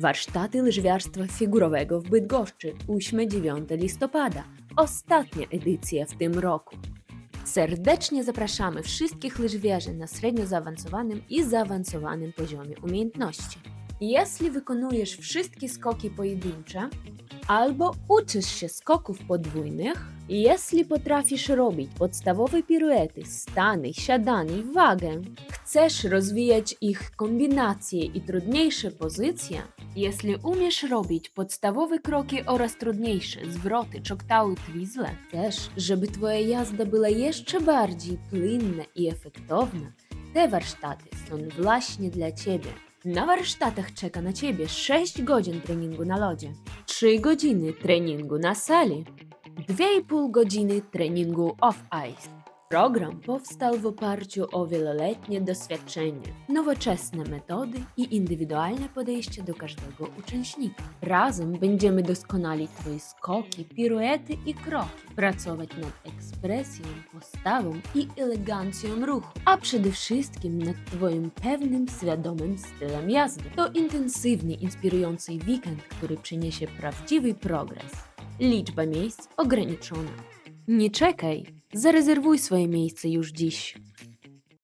Warsztaty łyżwiarstwa figurowego w Bydgoszczy 8-9 listopada. Ostatnia edycja w tym roku. Serdecznie zapraszamy wszystkich łyżwiarzy na średnio zaawansowanym i zaawansowanym poziomie umiejętności. Jeśli wykonujesz wszystkie skoki pojedyncze, albo uczysz się skoków podwójnych, jeśli potrafisz robić podstawowe piruety, stany, siadanie wagę, chcesz rozwijać ich kombinacje i trudniejsze pozycje, jeśli umiesz robić podstawowe kroki oraz trudniejsze zwroty, czoktały, twizzle, chcesz, żeby twoja jazda była jeszcze bardziej płynna i efektowna, te warsztaty są właśnie dla ciebie. Na warsztatach czeka na ciebie 6 godzin treningu na lodzie, 3 godziny treningu na sali, 2,5 godziny treningu off-ice. Program powstał w oparciu o wieloletnie doświadczenie, nowoczesne metody i indywidualne podejście do każdego uczestnika. Razem będziemy doskonalić Twoje skoki, piruety i kroki, pracować nad ekspresją, postawą i elegancją ruchu, a przede wszystkim nad Twoim pewnym, świadomym stylem jazdy. To intensywny, inspirujący weekend, który przyniesie prawdziwy progres. Liczba miejsc ograniczona. Nie czekaj, Зарезервуй свое место, юждищ.